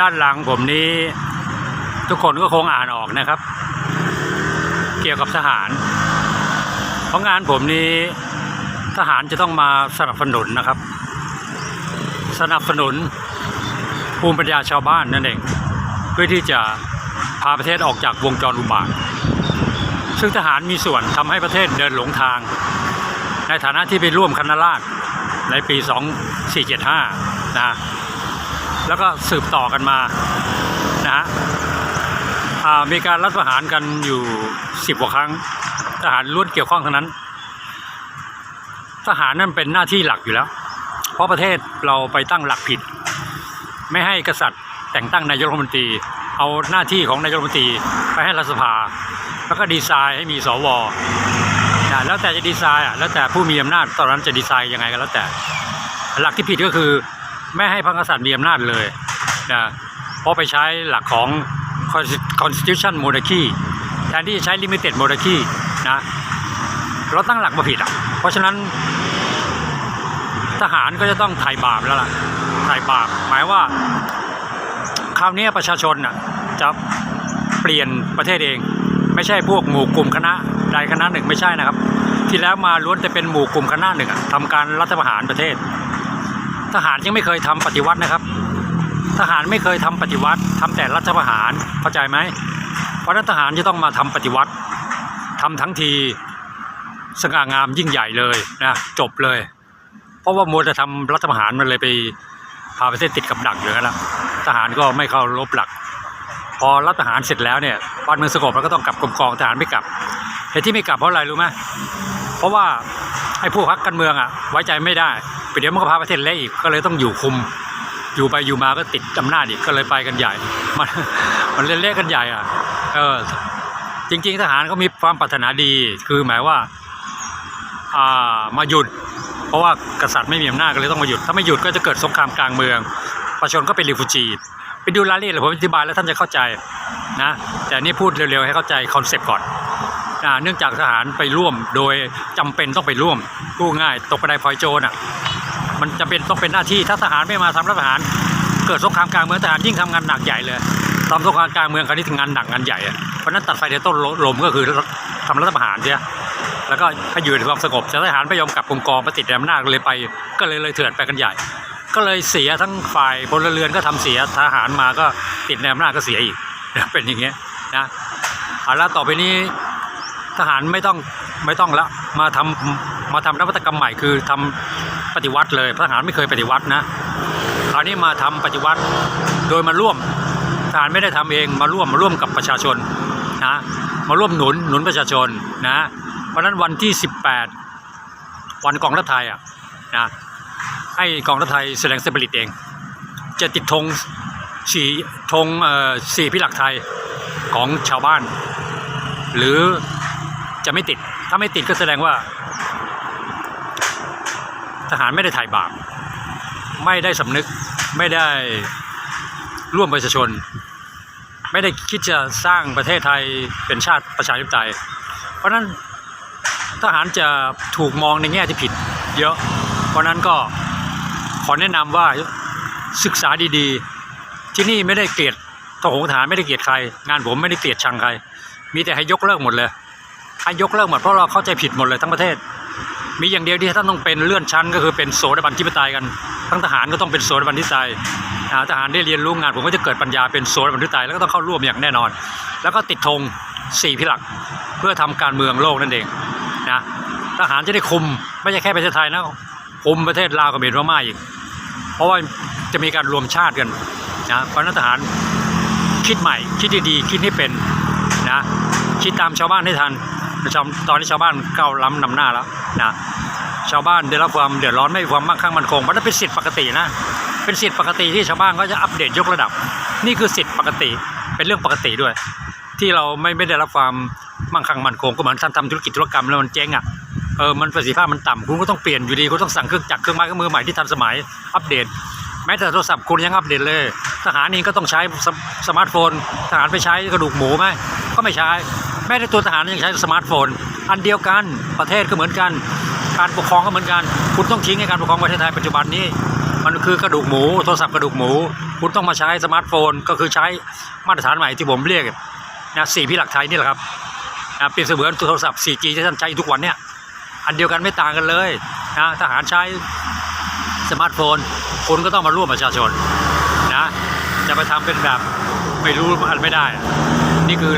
ด้านหลังผมนี้ ทุกคนก็คงอ่านออกนะครับ เกี่ยวกับทหาร เพราะงานผมนี้ทหารจะต้องมาสนับสนุนนะครับ สนับสนุนภูมิปัญญาชาวบ้านนั่นเองเพื่อที่จะพาประเทศออกจากวงจรอุบาทซึ่งทหารมีส่วนทำให้ประเทศเดินหลงทาง ในฐานะที่ไปร่วมคณะราษฎรในปี 2475 นะ แล้วก็สืบต่อกันมานะฮะมีการรัฐประหารกันอยู่10กว่าครั้ง ทหารล้วนเกี่ยวข้องทั้งนั้น ทหารนั่นเป็นหน้าที่หลักอยู่แล้ว เพราะประเทศเราไปตั้งหลักผิด ไม่ให้กษัตริย์แต่งตั้งนายกรัฐมนตรีเอาหน้าที่ของนายกรัฐมนตรีไปให้รัฐสภา แล้วก็ดีไซน์ให้มีสวนะแล้วแต่จะดีไซน์อะแล้วแต่ผู้มีอำนาจตอนนั้นจะดีไซน์ยังไงก็แล้วแต่ หลักที่ผิดก็คือ ไม่ให้พระกษัตริย์มีอำนาจเลยนะเพราะไปใช้หลักของ constitution monarchy แทนที่จะใช้ limited monarchy นะเราตั้งหลักมาผิดอะ เพราะฉะนั้นทหารก็จะต้องไถ่บาปแล้วล่ะไถ่บาปหมายว่า คราวนี้ประชาชนน่ะจะเปลี่ยนประเทศเอง ไม่ใช่พวกหมู่กลุ่มคณะใดคณะหนึ่งไม่ใช่นะครับ ที่แล้วมาล้วนแต่เป็นหมู่กลุ่มคณะหนึ่งทำการรัฐประหารประเทศ ทหารยังไม่เคยทำปฏิวัตินะครับ ทหารไม่เคยทำปฏิวัติทำแต่รัฐประหารเข้าใจไหมเพราะนั้นทหารจะต้องมาทำปฏิวัติทำทั้งทีสง่างามยิ่งใหญ่เลยนะจบเลย เพราะว่ามัวจะทำรัฐประหารมันเลยไปพาประเทศติดกับดักอยู่แล้วทหารก็ไม่เข้ารบหลัก พอรัฐประหารเสร็จแล้วเนี่ยบ้านเมืองสงบแล้วก็ต้องกลับกรมกองทหารไม่กลับเหตุที่ไม่กลับเพราะอะไรรู้ไหมเพราะว่าไอ้ผู้พักการเมืองอะไว้ใจไม่ได้ เดี๋ยวมันก็พาประเทศเละอีกก็เลยต้องอยู่คุม อยู่ไปอยู่มาก็ติดอำนาจอีกก็เลยไปกันใหญ่ มันมันเล่นเละกันใหญ่อะ เออ จริง ๆ ทหารก็มีความปรารถนาดี คือหมายว่า อ่ามาหยุด เพราะว่ากษัตริย์ไม่มีอำนาจก็เลยต้องมาหยุด ถ้าไม่หยุดก็จะเกิดสงครามกลางเมือง ประชาชนก็เป็นรีฟูจีไปดูรายละเอียดผมอธิบายแล้วท่านจะเข้าใจนะ แต่นี่พูดเร็วๆให้เข้าใจคอนเซปต์ก่อนเนื่องจากทหารไปร่วมโดยจำเป็นต้องไปร่วมพูดง่ายตกกระไดพลอยโจรอะ มันจำเป็นต้องเป็นหน้าที่ถ้าทหารไม่มาทำรัฐประหาร เกิดสงครามกลางเมืองทหารยิ่งทำงานหนักใหญ่เลยทำสงครามกลางเมืองคราวนี้ถึงานหนักงานใหญ่เพราะนั้นตัดไฟในต้นลมก็คือทำรัฐประหารเสียแล้วก็ให้อยู่ในความสงบแต่ทหารไม่ยอมกลับกองกองไปติดอำนาจเลยไป ก็เลยเลยเถื่อนไปกันใหญ่ ก็เลยเสียทั้งฝ่ายพลเรือนก็ทำเสียทหารมาก็ติดในอำนาจก็เสียอีกเป็นอย่างเงี้ยนะเอาละต่อไปนี้ทหารไม่ต้องไม่ต้องละมาทำมาทำนวัตกรรมใหม่คือทำ ปฏิวัติเลยทหารไม่เคยปฏิวัตินะคราวนี้มาทำปฏิวัติโดยมาร่วมทหารไม่ได้ทำเองมาร่วมมาร่วมกับประชาชนนะมาร่วมหนุนหนุนประชาชนนะเพราะนั้นวันที่ 18 วันกองทัพไทยอะนะให้กองทัพไทยแสดงสปิริตเอง จะติดธงสีธงเอ่อสี่พิหลักไทยของชาวบ้าน หรือจะไม่ติดถ้าไม่ติดก็แสดงว่า ทหารไม่ได้ถ่ายบาปไม่ได้สำนึกไม่ได้ร่วมประชาชน ไม่ได้คิดจะสร้างประเทศไทยเป็นชาติประชาธิปไตย เพราะฉะนั้นทหารจะถูกมองในแง่ที่ผิด เยอะ เพราะนั้นก็ขอแนะนำว่าศึกษาดีๆ ที่นี่ไม่ได้เกลียดทหารทหารไม่ได้เกลียดใคร งานผมไม่ได้เกลียดชังใคร มีแต่ให้ยกเลิกหมดเลยให้ยกเลิกหมดเพราะเราเข้าใจผิดหมดเลยทั้งประเทศ มีอย่างเดียวที่ท่านต้องเป็นเลื่อนชั้น ก็คือเป็นโสดาบันทิปไตยกัน ทั้งทหารก็ต้องเป็นโสดาบันทิปไตยอ่าทหารได้เรียนรู้งานผมก็จะเกิดปัญญาเป็นโสดาบันทิปไตยแล้วก็ต้องเข้าร่วมอย่างแน่นอน แล้วก็ติดธงสี่พิหลักเพื่อทำการเมืองโลกนั่นเองนะทหารจะได้คุมไม่ใช่แค่ประเทศไทยนะคุมประเทศลาวกับเมียนมาอีก เพราะว่าจะมีการรวมชาติกันนะเพราะนักทหารคิดใหม่คิดดีๆคิดให้เป็นนะคิดตามชาวบ้านให้ทัน ตอนนี้ชาวบ้านก้าวล้ำนำหน้าแล้วนะชาวบ้านได้รับความเดือดร้อนไม่มีความมั่งคั่งมั่นคงมันเป็นสิทธิปกตินะ เป็นสิทธิปกติที่ชาวบ้านก็จะอัปเดตยกระดับ นี่คือสิทธิปกติเป็นเรื่องปกติด้วย ที่เราไม่ไม่ได้รับความมั่งคั่งมั่นคงก็เหมือนท่านทำธุรกิจธุรกรรมแล้วมันเจ๊งอะเออมันประสิทธิภาพมันต่ำคุณก็ต้องเปลี่ยนอยู่ดีคุณต้องสั่งเครื่องจักรเครื่องไม้เครื่องมือใหม่ที่ทันสมัยอัปเดต แม้แต่โทรศัพท์คุณยังอัปเดตเลยทหารเองก็ต้องใช้สมสมาร์ทโฟนทหารไปใช้กระดูกหมูไหมก็ไม่ใช้ แม้แต่ตัวทหารยังใช้สมาร์ทโฟน อันเดียวกันประเทศก็เหมือนกัน การปกครองก็เหมือนกัน คุณต้องทิ้งให้การปกครองประเทศไทยปัจจุบันนี้ มันคือกระดูกหมูโทรศัพท์กระดูกหมู คุณต้องมาใช้สมาร์ทโฟน ก็คือใช้มาตรฐานใหม่ที่ผมเรียกนะสี่พี่หลักไทยนี่แหละครับนะเปรียบเสมือนโทรศัพท์ 4G ที่ท่านใช้ทุกวันเนี่ยอันเดียวกันไม่ต่างกันเลยนะทหารใช้สมาร์ทโฟนคุณก็ต้องมาร่วมประชาชนนะจะไปทำเป็นแบบไม่รู้อันไม่ได้ นี่คือ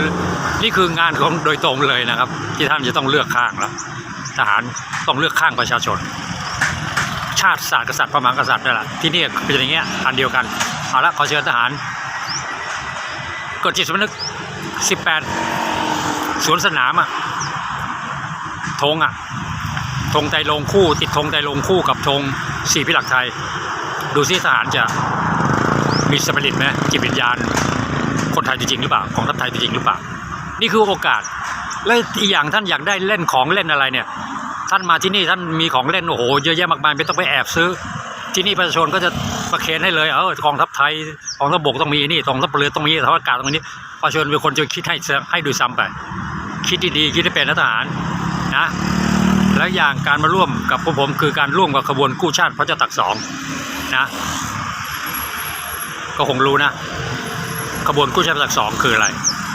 นี่คืองานของโดยตรงเลยนะครับ ที่ท่านจะต้องเลือกข้างแล้วทหารต้องเลือกข้างประชาชน ชาติศาสตร์กษัตริย์พระมหากษัตริย์นั่นแหละที่นี่เป็นอย่างเงี้ยอันเดียวกันเอาละขอเชิญทหารกดจิตสำนึก 18 สวนสนามอะธงอะธงไตลงคู่ ติดธงไตลงค์คู่กับธงสี่พิหลักไทย ดูซิทหารจะมีสปิริตไหมจิตวิญญาณ คนไทยจริงหรือเปล่าของทัพไทยจริงหรือเปล่า นี่คือโอกาส และอีกอย่างท่านอยากได้เล่นของเล่นอะไรเนี่ย ท่านมาที่นี่ท่านมีของเล่นโอ้โหเยอะแยะมากมายไม่ต้องไปแอบซื้อ ที่นี่ประชาชนก็จะประเคนให้เลยเออกองทัพไทยกองทัพบกต้องมีนี่กองทัพเรือต้องมีทัพอากาศตรงนี้ประชาชนเป็นคนจะคิดให้ให้ดูซ้ำไป คิดดีๆคิดให้เป็นทหารนะแล้วอย่างการมาร่วมกับพวกผมคือการร่วมกับขบวนกู้ชาติพระเจ้าตากสองนะก็คงรู้นะ ขบวนกู้ชาติพระจ้าตากสองคืออะไร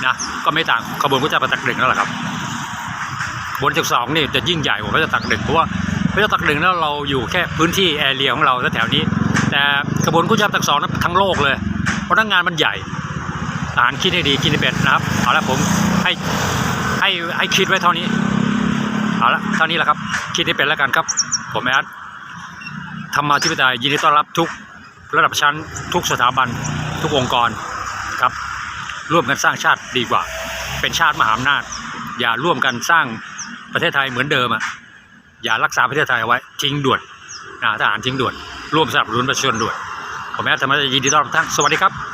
นะก็ไม่ต่างขบวนกู้ชาติพระจ้าตากหนึ่งนั่นแหละครับบนจากสองนี่จะยิ่งใหญ่กว่าพระเจ้าตากหนึ่งเพราะว่าพระเจ้าตากหนึ่งแล้วเราอยู่แค่พื้นที่แอเรียของเราแถวนี้ แต่กระบวนกู้ชาติตากสองนั้นทั้งโลกเลยเพราะทั้งงานมันใหญ่ทหารคิดให้ดีคิดให้เป็นนะครับเอาละผมให้ให้ให้คิดไว้เท่านี้เอาละเท่านี้แหละครับ คิดให้เป็นแล้วกันครับ ผมแอดธรรมาธิปไตยยินดีต้อนรับทุกระดับชั้นทุกสถาบัน ทุกองค์กร ครับ ร่วมกันสร้างชาติดีกว่า เป็นชาติมหาอำนาจ อย่าร่วมกันสร้างประเทศไทยเหมือนเดิมอะอย่ารักษาประเทศไทยไว้ทิ้งด่วนทหารทิ้งด่วน ร่วมสนับสนุนประชาชนด่วนผมแอดธรรมะยินดีต้อนรับทุกท่านสวัสดีครับ